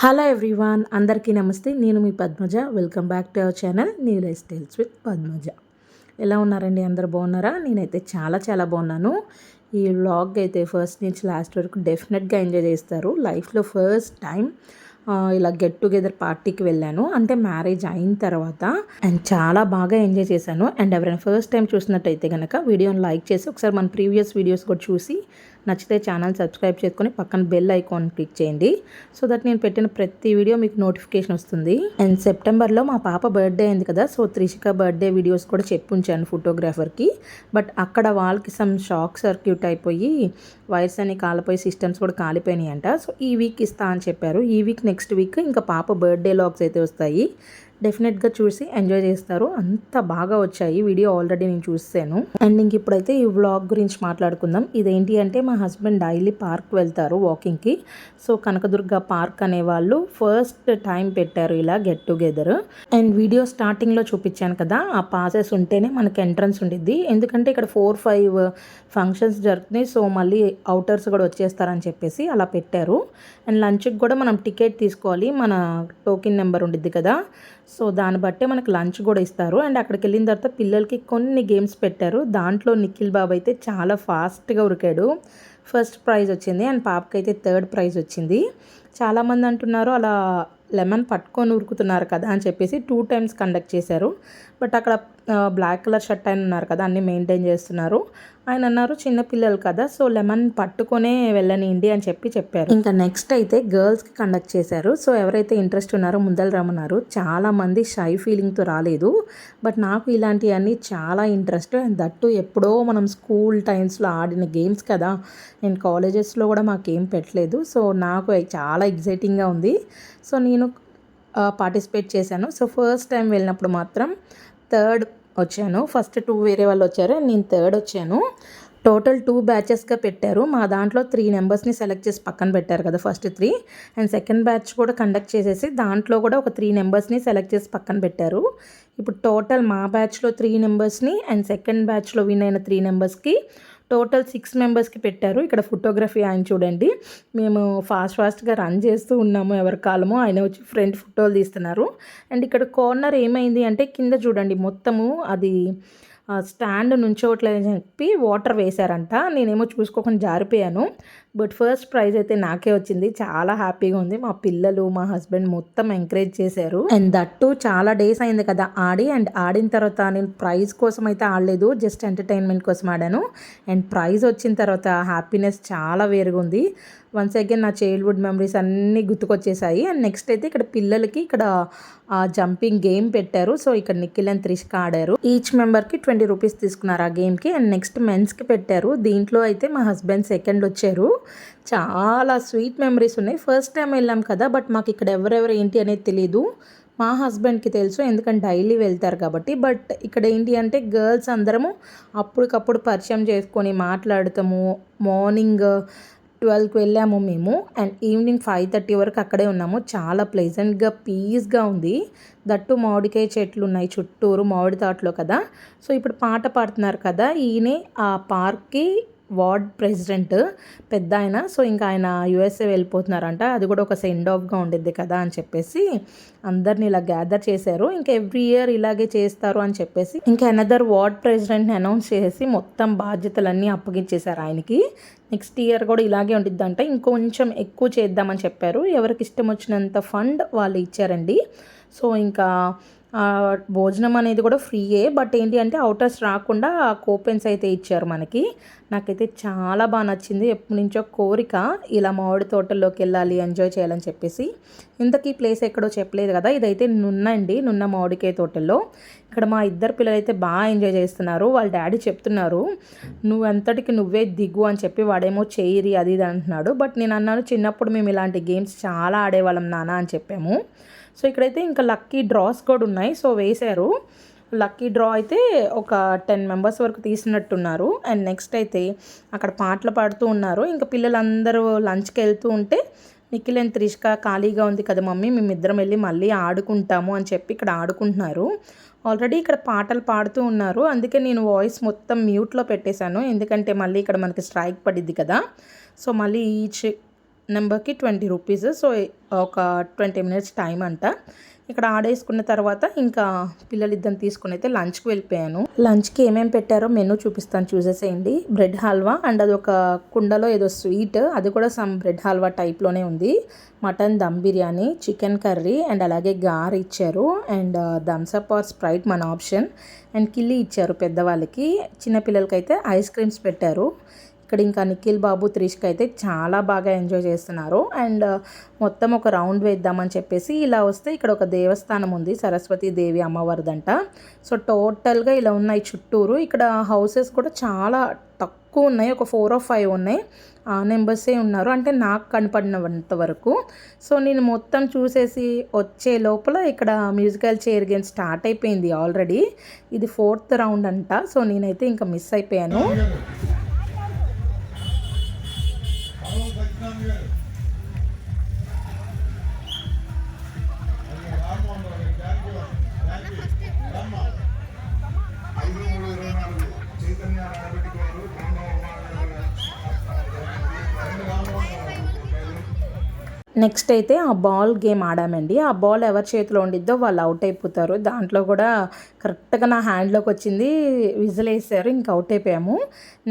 Hello everyone అందరికీ నమస్తే. నేను మీ Padmaja. Welcome back to our channel new lifestyles with Padmaja. ఎలా ఉన్నారండి? అందరు బాగున్నారా? నేనైతే చాలా చాలా బాగున్నాను. ఈ వ్లాగ్ అయితే ఫస్ట్ నుంచి లాస్ట్ వరకు డెఫినెట్గా ఎంజాయ్ చేస్తారు. లైఫ్లో ఫస్ట్ టైం ఇలా గెట్ టుగెదర్ పార్టీకి వెళ్ళాను. అంటే మ్యారేజ్ అయిన తర్వాత అండ్ చాలా బాగా ఎంజాయ్ చేశాను. అండ్ ఎవరైనా ఫస్ట్ టైం చూసినట్టయితే కనుక వీడియోని లైక్ చేసి ఒకసారి మన ప్రీవియస్ వీడియోస్ కూడా చూసి నచ్చితే ఛానల్ సబ్స్క్రైబ్ చేసుకొని పక్కన బెల్ ఐకాన్ క్లిక్ చేయండి. సో దట్ నేను పెట్టిన ప్రతి వీడియో మీకు నోటిఫికేషన్ వస్తుంది. అండ్ సెప్టెంబర్లో మా పాప బర్త్డే అయింది కదా సో త్రిషిక బర్త్డే వీడియోస్ కూడా చెప్పుంచాను ఫోటోగ్రాఫర్కి. బట్ అక్కడ వాళ్ళకి సమ్ షాక్ సర్క్యూట్ అయిపోయి వైర్స్ అన్ని కాలిపోయి సిస్టమ్స్ కూడా కాలిపోయినాయి అంట సో ఈ వీక్ ఇస్తా అని చెప్పారు. ఈ వీక్ నెక్స్ట్ వీక్ ఇంకా పాప బర్త్డే లాగ్స్ అయితే వస్తాయి. డెఫినెట్గా చూసి ఎంజాయ్ చేస్తారు. అంత బాగా వచ్చాయి వీడియో ఆల్రెడీ నేను చూసాను. అండ్ ఇంక ఇప్పుడైతే ఈ వ్లాగ్ గురించి మాట్లాడుకుందాం. ఇదేంటి అంటే మా హస్బెండ్ డైలీ పార్క్ వెళ్తారు వాకింగ్కి సో కనకదుర్గ పార్క్ అనే వాళ్ళు ఫస్ట్ టైం పెట్టారు ఇలా గెట్ టుగెదర్ అండ్ వీడియో స్టార్టింగ్లో చూపించాను కదా ఆ పాసెస్ ఉంటేనే మనకి ఎంట్రన్స్ ఉండిద్ది. ఎందుకంటే ఇక్కడ ఫోర్ ఫైవ్ ఫంక్షన్స్ జరుగుతున్నాయి. సో మళ్ళీ అవుటర్స్ కూడా వచ్చేస్తారని చెప్పేసి అలా పెట్టారు. అండ్ లంచ్కి కూడా మనం టికెట్ తీసుకోవాలి. మన టోకెన్ నెంబర్ ఉండిద్ది కదా. సో దాన్ని బట్టే మనకు లంచ్ కూడా ఇస్తారు. అండ్ అక్కడికి వెళ్ళిన తర్వాత పిల్లలకి కొన్ని గేమ్స్ పెట్టారు. దాంట్లో నిఖిల్ బాబు అయితే చాలా ఫాస్ట్గా ఉరికాడు. ఫస్ట్ ప్రైజ్ వచ్చింది. అండ్ పాపకి అయితే థర్డ్ ప్రైజ్ వచ్చింది. చాలామంది అంటున్నారు అలా లెమన్ పట్టుకొని ఉరుకుతున్నారు కదా అని చెప్పేసి టూ టైమ్స్ కండక్ట్ చేశారు. బట్ అక్కడ బ్లాక్ కలర్ షర్ట్ ఆయన ఉన్నారు కదా అన్నీ మెయింటైన్ చేస్తున్నారు. ఆయన అన్నారు చిన్నపిల్లలు కదా సో లెమన్ పట్టుకొనే వెళ్ళనియండి అని చెప్పి చెప్పారు. ఇంకా నెక్స్ట్ అయితే గర్ల్స్కి కండక్ట్ చేశారు. సో ఎవరైతే ఇంట్రెస్ట్ ఉన్నారో ముందలు రమ్మన్నారు. చాలామంది షై ఫీలింగ్తో రాలేదు. బట్ నాకు ఇలాంటివన్నీ చాలా ఇంట్రెస్ట్. అండ్ దట్టు ఎప్పుడో మనం స్కూల్ టైమ్స్లో ఆడిన గేమ్స్ కదా. నేను కాలేజెస్లో కూడా మాకేం పెట్టలేదు. సో నాకు చాలా ఎగ్జైటింగ్గా ఉంది. సో నేను పార్టిసిపేట్ చేశాను. సో ఫస్ట్ టైం వెళ్ళినప్పుడు మాత్రం థర్డ్ వచ్చాను. ఫస్ట్ టూ వేరే వాళ్ళు వచ్చారు. నేను థర్డ్ వచ్చాను. టోటల్ టూ బ్యాచెస్గా పెట్టారు. మా దాంట్లో త్రీ నెంబర్స్ని సెలెక్ట్ చేసి పక్కన పెట్టారు కదా first three and second batch కూడా కండక్ట్ చేసేసి దాంట్లో కూడా ఒక త్రీ నెంబర్స్ని సెలెక్ట్ చేసి పక్కన పెట్టారు. ఇప్పుడు టోటల్ మా బ్యాచ్లో త్రీ నెంబర్స్ని అండ్ సెకండ్ బ్యాచ్లో విన్ అయిన త్రీ నెంబర్స్కి టోటల్ సిక్స్ మెంబర్స్కి పెట్టారు. ఇక్కడ ఫోటోగ్రఫీ ఆయన చూడండి. మేము ఫాస్ట్ ఫాస్ట్గా రన్ చేస్తూ ఉన్నాము ఎవరి కాలము. ఆయన వచ్చి ఫ్రంట్ ఫోటోలు తీస్తున్నారు. అండ్ ఇక్కడ కార్నర్ ఏమైంది అంటే కింద చూడండి. మొత్తము అది స్టాండ్ నుంచోట్లేదని చెప్పి వాటర్ వేశారంట. నేనేమో చూసుకోకుండా జారిపోయాను. బట్ ఫస్ట్ ప్రైజ్ అయితే నాకే వచ్చింది. చాలా హ్యాపీగా ఉంది. మా పిల్లలు మా హస్బెండ్ మొత్తం ఎంకరేజ్ చేశారు. అండ్ దట్టు చాలా డేస్ అయింది కదా ఆడి. అండ్ ఆడిన తర్వాత నేను ప్రైజ్ కోసం అయితే ఆడలేదు. జస్ట్ ఎంటర్టైన్మెంట్ కోసం ఆడాను. అండ్ ప్రైజ్ వచ్చిన తర్వాత హ్యాపీనెస్ చాలా వేరుగా ఉంది. వన్స్ అగైన్ నా చైల్డ్హుడ్ మెమరీస్ అన్నీ గుర్తుకొచ్చేసాయి. అండ్ నెక్స్ట్ అయితే ఇక్కడ పిల్లలకి ఇక్కడ జంపింగ్ గేమ్ పెట్టారు. సో ఇక్కడ నిఖిల్ అండ్ త్రిష్క ఆడారు. ఈచ్ మెంబర్కి ట్వంటీ రూపీస్ తీసుకున్నారు ఆ గేమ్కి అండ్ నెక్స్ట్ మెన్స్కి పెట్టారు. దీంట్లో అయితే మా హస్బెండ్ సెకండ్ వచ్చారు. చాలా స్వీట్ మెమరీస్ ఉన్నాయి. ఫస్ట్ టైం వెళ్ళాం కదా బట్ మాకు ఇక్కడ ఎవరెవరు ఏంటి అనేది తెలియదు మా హస్బెండ్కి తెలుసు ఎందుకంటే డైలీ వెళ్తారు కాబట్టి. బట్ ఇక్కడ ఏంటి అంటే గర్ల్స్ అందరము అప్పటికప్పుడు పరిచయం చేసుకొని మాట్లాడతాము మార్నింగ్ ట్వెల్వ్కి వెళ్ళాము మేము. అండ్ ఈవినింగ్ ఫైవ్ థర్టీ వరకు అక్కడే ఉన్నాము. చాలా ప్లెజెంట్గా పీస్గా ఉంది. దట్టు మామిడికాయ చెట్లు ఉన్నాయి చుట్టూరు మామిడి తోటలో కదా. సో ఇప్పుడు పాట పాడుతున్నారు కదా. ఈయనే ఆ పార్క్కి వార్డ్ ప్రెసిడెంట్ పెద్ద ఆయన. సో ఇంకా ఆయన యుఎస్ఏ వెళ్ళిపోతున్నారంట. అది కూడా ఒక సెండ్ ఆఫ్గా ఉండిద్ది కదా అని చెప్పేసి అందరిని ఇలా గ్యాదర్ చేశారు. ఇంకా ఎవ్రీ ఇయర్ ఇలాగే చేస్తారు అని చెప్పేసి ఇంకా అనదర్ వార్డ్ ప్రెసిడెంట్ని అనౌన్స్ చేసి మొత్తం బాధ్యతలన్నీ అప్పగించేశారు ఆయనకి. నెక్స్ట్ ఇయర్ కూడా ఇలాగే ఉండిద్దంట. ఇంకొంచెం ఎక్కువ చేద్దామని చెప్పారు. ఎవరికి ఇష్టం వచ్చినంత ఫండ్ వాళ్ళు ఇచ్చారండి. సో ఇంకా భోజనం అనేది కూడా ఫ్రీయే బట్ ఏంటి అంటే అవుటర్స్ రాకుండా కూపెన్స్ అయితే ఇచ్చారు మనకి. నాకైతే చాలా బాగా నచ్చింది. ఎప్పటి నుంచో కోరిక ఇలా మామిడి తోటల్లోకి వెళ్ళాలి ఎంజాయ్ చేయాలని చెప్పేసి. ఇంతకీ ప్లేస్ ఎక్కడో చెప్పలేదు కదా ఇదైతే నున్న అండి నున్న మామిడికాయ తోటల్లో. ఇక్కడ మా ఇద్దరు పిల్లలు అయితే బాగా ఎంజాయ్ చేస్తున్నారు. వాళ్ళ డాడీ చెప్తున్నారు నువ్వు అంతటికి నువ్వే దిగు అని చెప్పి వాడేమో చేయరి అది ఇది అంటున్నాడు. బట్ నేను అన్నాను చిన్నప్పుడు మేము ఇలాంటి గేమ్స్ చాలా ఆడేవాళ్ళం నాన్న అని చెప్పాము. సో ఇక్కడైతే ఇంకా లక్కీ డ్రాస్ కూడా ఉన్నాయి. సో వేశారు. లక్కీ డ్రా అయితే ఒక టెన్ మెంబర్స్ వరకు తీసినట్టున్నారు. అండ్ నెక్స్ట్ అయితే అక్కడ పాటలు పాడుతూ ఉన్నారు. ఇంకా పిల్లలందరూ లంచ్కి వెళ్తూ ఉంటే నిఖిల్ అండ్ త్రిష్క ఖాళీగా ఉంది కదా మమ్మీ మేమిద్దరం వెళ్ళి మళ్ళీ ఆడుకుంటాము అని చెప్పి ఇక్కడ ఆడుకుంటున్నారు. ఆల్రెడీ ఇక్కడ పాటలు పాడుతూ ఉన్నారు. అందుకే నేను వాయిస్ మొత్తం మ్యూట్లో పెట్టేశాను. ఎందుకంటే మళ్ళీ ఇక్కడ మనకి స్ట్రైక్ పడిద్ది కదా. సో మళ్ళీ ఈచ్ నెంబర్కి ట్వంటీ రూపీస్. సో ఒక ట్వంటీ మినిట్స్ టైం అంట. ఇక్కడ ఆడేసుకున్న తర్వాత ఇంకా పిల్లలిద్దరిని తీసుకుని అయితే లంచ్కి వెళ్ళిపోయాను. లంచ్కి ఏమేమి పెట్టారో మెనూ చూపిస్తాను. చూసేసేయండి. బ్రెడ్ హల్వా అండ్ అది ఒక కుండలో ఏదో స్వీట్. అది కూడా సమ్ బ్రెడ్ హల్వా టైప్లోనే ఉంది. Mutton dum biryani chicken curry and అలాగే గార్ ఇచ్చారు. And Thums Up or Sprite మన ఆప్షన్. అండ్ కిల్లీ ఇచ్చారు పెద్దవాళ్ళకి. చిన్నపిల్లలకైతే ఐస్ క్రీమ్స్ పెట్టారు. ఇక్కడ ఇంకా నిఖిల్ బాబు త్రిష్క అయితే చాలా బాగా ఎంజాయ్ చేస్తున్నారు. అండ్ uh, మొత్తం ఒక రౌండ్ వేద్దామని చెప్పేసి ఇలా వస్తే ఇక్కడ ఒక దేవస్థానం ఉంది సరస్వతి దేవి అమ్మవారిదంట. సో టోటల్గా ఇలా ఉన్నాయి చుట్టూరు. ఇక్కడ హౌసెస్ కూడా చాలా తక్కువ ఉన్నాయి ఒక ఫోర్ ఆఫ్ ఫైవ్ ఉన్నాయి. ఆ నెంబర్సే ఉన్నారు. అంటే నాకు కనపడినంత వరకు. సో నేను మొత్తం చూసేసి వచ్చే లోపల ఇక్కడ మ్యూజికల్ చైర్ గేమ్ స్టార్ట్ అయిపోయింది ఆల్రెడీ. ఇది ఫోర్త్ రౌండ్ అంట. సో నేనైతే ఇంకా మిస్ అయిపోయాను. నెక్స్ట్ అయితే ఆ బాల్ గేమ్ ఆడామండి. ఆ బాల్ ఎవరి చేతిలో ఉండిద్దో వాళ్ళు అవుట్ అయిపోతారు. దాంట్లో కూడా కరెక్ట్గా నా హ్యాండ్లోకి వచ్చింది విజిల్ వేసారు ఇంక అవుట్ అయిపోయాము.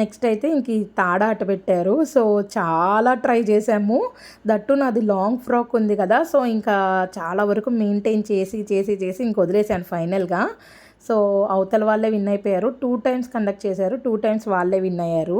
నెక్స్ట్ అయితే ఇంక ఈ తాడ అట పెట్టారు. సో చాలా ట్రై చేసాము దట్టు నాది లాంగ్ ఫ్రాక్ ఉంది కదా సో ఇంకా చాలా వరకు మెయింటైన్ చేసి చేసి చేసి ఇంక వదిలేసాను ఫైనల్గా. సో అవతల వాళ్ళే విన్ అయిపోయారు. టూ టైమ్స్ కండక్ట్ చేశారు. టూ టైమ్స్ వాళ్ళే విన్ అయ్యారు.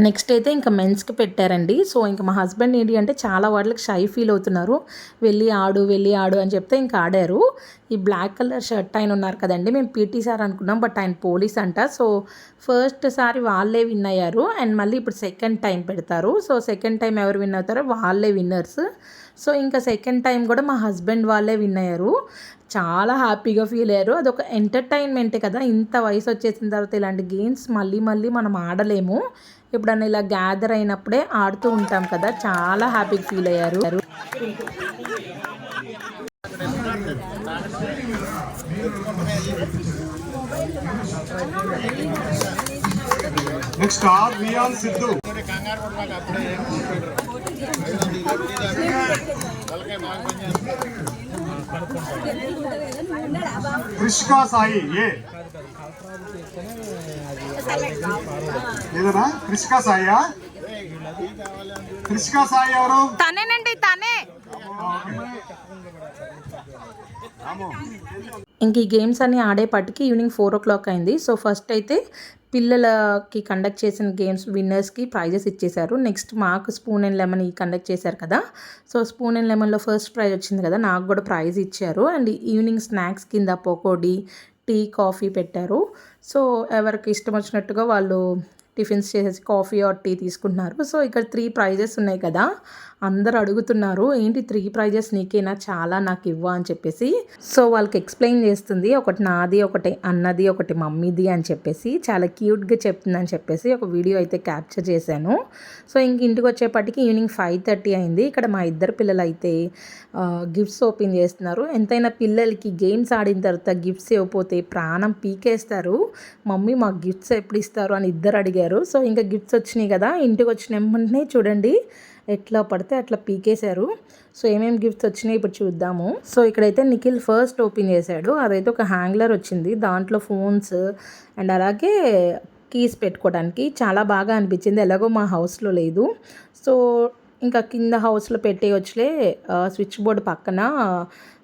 నెక్స్ట్ అయితే ఇంకా మెన్స్కి పెట్టారండి. సో ఇంకా మా హస్బెండ్ ఏంటి అంటే చాలా వాటికి షై ఫీల్ అవుతున్నారు. వెళ్ళి ఆడు వెళ్ళి ఆడు అని చెప్తే ఇంకా ఆడారు. ఈ బ్లాక్ కలర్ షర్ట్ ఆయన ఉన్నారు కదండి. మేము పీటీ సార్ అనుకున్నాం బట్ ఆయన పోలీస్ అంట. సో ఫస్ట్ సారి వాళ్ళే విన్ అయ్యారు. అండ్ మళ్ళీ ఇప్పుడు సెకండ్ టైం పెడతారు. సో సెకండ్ టైం ఎవరు విన్ అవుతారో వాళ్ళే విన్నర్స్. సో ఇంకా సెకండ్ టైం కూడా మా హస్బెండ్ వాళ్ళే విన్ అయ్యారు. చాలా హ్యాపీగా ఫీల్ అయ్యారు. అదొక ఎంటర్టైన్మెంటే కదా. ఇంత వయసు వచ్చేసిన తర్వాత ఇలాంటి గేమ్స్ మళ్ళీ మళ్ళీ మనం ఆడలేము. ఎప్పుడన్నా ఇలా గ్యాదర్ అయినప్పుడే ఆడుతూ ఉంటాం కదా చాలా హ్యాపీగా ఫీల్ అయ్యారు. నెక్స్ట్ ఆర్ వియాన్ సిద్ధు సాయి ఏ ఏదనా కృష్కా సాయా? కృష్కా సాయి ఎవరు? తనేనండి తనే. ఇంక ఈ గేమ్స్ అన్ని ఆడేపటికి ఈవినింగ్ ఫోర్ ఓ క్లాక్ అయింది. సో ఫస్ట్ అయితే పిల్లలకి కండక్ట్ చేసిన గేమ్స్ విన్నర్స్కి ప్రైజెస్ ఇచ్చేశారు. నెక్స్ట్ మాకు స్పూన్ అండ్ లెమన్ ఈ కండక్ట్ చేశారు కదా. సో స్పూన్ అండ్ లెమన్లో ఫస్ట్ ప్రైజ్ వచ్చింది కదా నాకు కూడా ప్రైజ్ ఇచ్చారు. అండ్ ఈవినింగ్ స్నాక్స్ కింద పకోడీ టీ కాఫీ పెట్టారు. సో ఎవరికి ఇష్టం వచ్చినట్టుగా వాళ్ళు టిఫిన్స్ చేసేసి కాఫీ ఆర్ టీ తీసుకుంటున్నారు. సో ఇక్కడ త్రీ ప్రైజెస్ ఉన్నాయి కదా. అందరు అడుగుతున్నారు ఏంటి త్రీ ప్రైజెస్ నీకేనా? చాలా నాకు ఇవ్వ అని చెప్పేసి. సో వాళ్ళకి ఎక్స్ప్లెయిన్ చేస్తుంది ఒకటి నాది ఒకటి అన్నది ఒకటి మమ్మీది అని చెప్పేసి. చాలా క్యూట్గా చెప్తుందని చెప్పేసి ఒక వీడియో అయితే క్యాప్చర్ చేశాను. సో ఇంక ఇంటికి వచ్చేపటికి ఈవినింగ్ ఫైవ్ థర్టీ అయింది. ఇక్కడ మా ఇద్దరు పిల్లలు అయితే గిఫ్ట్స్ ఓపెన్ చేస్తున్నారు. ఎంతైనా పిల్లలకి గేమ్స్ ఆడిన తర్వాత గిఫ్ట్స్ ఇవ్వకపోతే ప్రాణం పీకేస్తారు. మమ్మీ మాకు గిఫ్ట్స్ ఎప్పుడు ఇస్తారు? అని ఇద్దరు అడిగారు. సో ఇంకా గిఫ్ట్స్ వచ్చినాయి కదా ఇంటికి వచ్చిన వెంటనే చూడండి ఎట్లా పడితే అట్లా పీకేశారు. సో ఏమేమి గిఫ్ట్స్ వచ్చినాయి ఇప్పుడు చూద్దాము. సో ఇక్కడైతే నిఖిల్ ఫస్ట్ ఓపెన్ చేశాడు. అదైతే ఒక హ్యాంగ్లర్ వచ్చింది. దాంట్లో ఫోన్స్ అండ్ అలాగే కీస్ పెట్టుకోవడానికి. చాలా బాగా అనిపించింది. ఎలాగో మా హౌస్లో లేదు. సో ఇంకా కింద హౌస్లో పెట్టేయొచ్చులే స్విచ్ బోర్డు పక్కన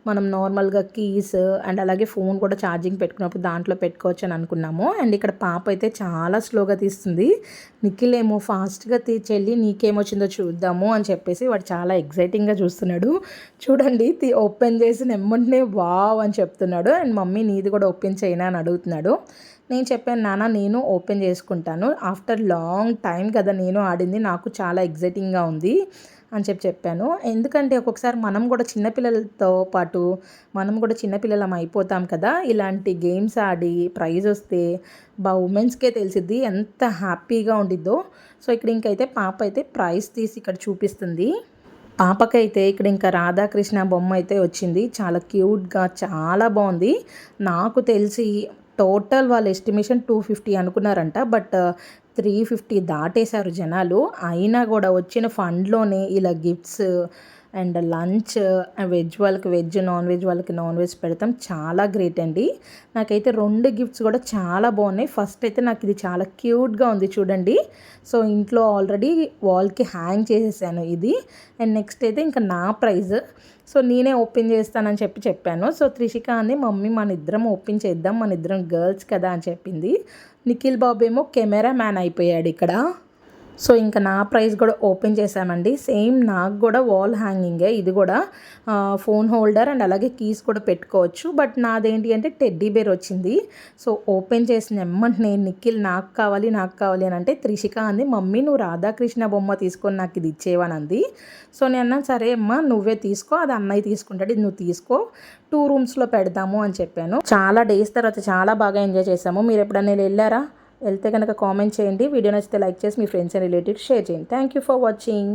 మనం నార్మల్గా కీస్ అండ్ అలాగే ఫోన్ కూడా ఛార్జింగ్ పెట్టుకున్నప్పుడు దాంట్లో పెట్టుకోవచ్చు అని అనుకున్నాము. అండ్ ఇక్కడ పాప అయితే చాలా స్లోగా తీస్తుంది. నిఖిల్ ఏమో ఫాస్ట్గా తీర్చెళ్ళి నీకేమొచ్చిందో చూద్దాము అని చెప్పేసి వాడు చాలా ఎక్సైటింగ్గా చూస్తున్నాడు. చూడండి ఓపెన్ చేసి నెమ్మంటనే వావ్ అని చెప్తున్నాడు. అండ్ మమ్మీ నీది కూడా ఓపెన్ చేయనా అని అడుగుతున్నాడు. నేను చెప్పాను నాన్న నేను ఓపెన్ చేసుకుంటాను. ఆఫ్టర్ లాంగ్ టైం కదా నేను ఆడింది నాకు చాలా ఎగ్జైటింగ్గా ఉంది. అని చెప్పి చెప్పాను. ఎందుకంటే ఒక్కొక్కసారి మనం కూడా చిన్నపిల్లలతో పాటు మనం కూడా చిన్నపిల్లలం అయిపోతాం కదా ఇలాంటి గేమ్స్ ఆడి ప్రైజ్ వస్తే బా ఉమెన్స్కే తెలిసిద్ది ఎంత హ్యాపీగా ఉండిద్దో. సో ఇక్కడ ఇంకైతే పాప అయితే ప్రైజ్ తీసి ఇక్కడ చూపిస్తుంది. పాపకైతే ఇక్కడ ఇంకా రాధాకృష్ణ బొమ్మ అయితే వచ్చింది. చాలా క్యూట్గా చాలా బాగుంది. నాకు తెలిసి టోటల్ వాళ్ళ ఎస్టిమేషన్ టూ ఫిఫ్టీ అనుకున్నారంట. బట్ త్రీ ఫిఫ్టీ దాటేశారు జనాలు. అయినా కూడా వచ్చిన ఫండ్లోనే ఇలా గిఫ్ట్స్ అండ్ లంచ్ వెజ్ వాళ్ళకి వెజ్ నాన్ వెజ్ వాళ్ళకి నాన్ వెజ్ పెడతాం. చాలా గ్రేట్ అండి. నాకైతే రెండు గిఫ్ట్స్ కూడా చాలా బాగున్నాయి. ఫస్ట్ అయితే నాకు ఇది చాలా క్యూట్గా ఉంది చూడండి. సో ఇంట్లో ఆల్రెడీ వాల్కి హ్యాంగ్ చేసేసాను ఇది. అండ్ నెక్స్ట్ అయితే ఇంకా నా ప్రైజ్. సో నేనే ఓపెన్ చేస్తానని చెప్పి చెప్పాను. సో త్రిషిక అంది మమ్మీ మన ఇద్దరం ఓపెన్ చేద్దాం మన ఇద్దరం గర్ల్స్ కదా అని చెప్పింది. నిఖిల్ బాబు ఏమో కెమెరా మ్యాన్ అయిపోయాడు ఇక్కడ. సో ఇంకా నా ప్రైస్ కూడా ఓపెన్ చేశామండి. సేమ్ నాకు కూడా వాల్ హ్యాంగింగే. ఇది కూడా ఫోన్ హోల్డర్ అండ్ అలాగే కీస్ కూడా పెట్టుకోవచ్చు. బట్ నాదేంటి అంటే టెడ్డీ బేర్ వచ్చింది. సో ఓపెన్ చేసిన ఎమ్మంటే నిఖిల్ నాకు కావాలి నాకు కావాలి అని అంటే త్రిషిక అంది మమ్మీ నువ్వు రాధాకృష్ణ బొమ్మ తీసుకొని నాకు ఇది ఇచ్చేవానంది సో నేను అన్నా సరే అమ్మా నువ్వే తీసుకో అది అన్నయ్య తీసుకుంటాడు ఇది నువ్వు తీసుకో టూ రూమ్స్లో పెడదాము అని చెప్పాను. చాలా డేస్ తర్వాత చాలా బాగా ఎంజాయ్ చేసాము మీరు ఎప్పుడైనా వెళ్ళారా? వెళ్తే కనుక కామెంట్ చేయండి. వీడియో నచ్చితే లైక్ చేసి మీ ఫ్రెండ్స్ అండ్ రిలేటివ్స్ షేర్ చేయండి. Thank you for watching